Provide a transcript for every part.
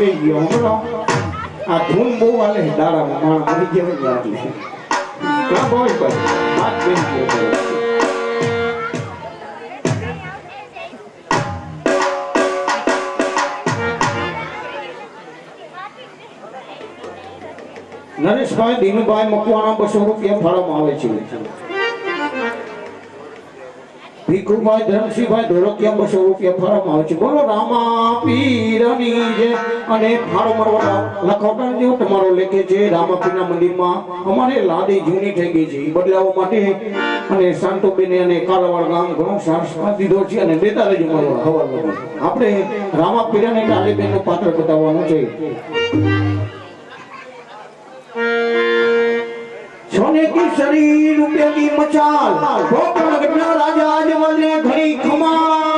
હાથ ગયો આ ધૂન બહુ વાલે દાડામાં માણસ મરી ગયો ને એટલે ના બોલ પર વાત બેન ગયો નરેશભાઈ, દિનુભાઈ, મકવાણા બસો રૂપિયા ફાળવવામાં આવે છે? ભીખુભાઈ ધરમસિંહભાઈ ધોળકિયા બસો રૂપિયા ફાળવવામાં છે. બોલો, રામા પીરની જે અને ફાળો મળવા લખોટા જેવો તમારો લેખે છે રામાપીરના મંદિરમાં અમારે લાદી જૂની થઈ ગઈ છે. એ બદલાવવા માટે અને શાંતુબેન અને કાલાવાડ ગામ ઘણો સાથ દીધો છે અને લેતા રહેજો મારો હવાલો. આપણે રામા પીરાને ટાલીબેનનું પાત્ર બતાવવાનું છે. સોને કી શરીર રૂપિયા કી મચાલ. ગોકર્ણ ઘટના રાજા જવાને ઘણી ખમા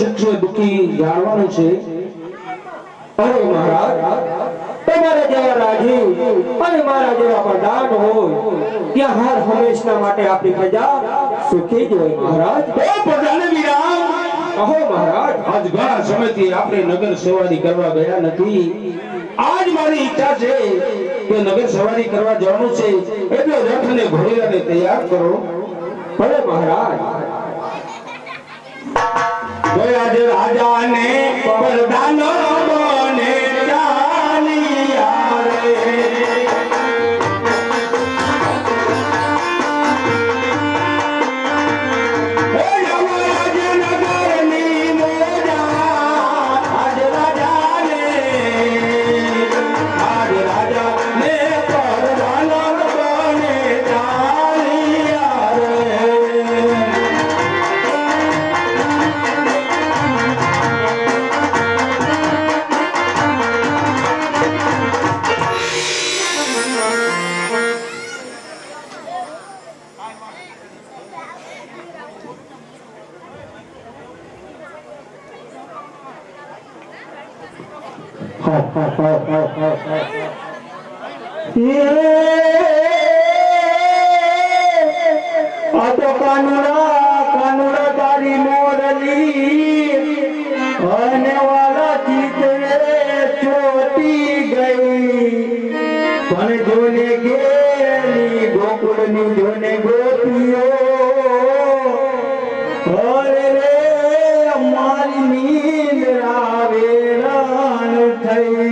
સુખ છે દુઃખી જાણવાનું છે. અરે મહારાજ તમારા જેવા રાજીવ અને મારા જેવા પ્રધાન હોય ત્યાં હર હંમેશના માટે આપણી પ્રજા સુખી જ હોય મહારાજ. ઓ પ્રજાને વિરામ કહો મહારાજ. આજ ઘણા સમયથી આપણે નગર સેવાની કરવા ગયા નથી. આજ મારી ઈચ્છા છે કે નગર સવારી કરવા જવાનું છે. એટલે રથ ને ઘોડીલાને તૈયાર કરો. ભલે મહારાજ. ગયા જે રાજાને કાનુડા કાનુડા તારી મોરલી, અને વાળા ચિત્રે ચોટી ગઈ. પણ જોને ગેલી, ગોકુળની જોને ગોપીઓ I. hey.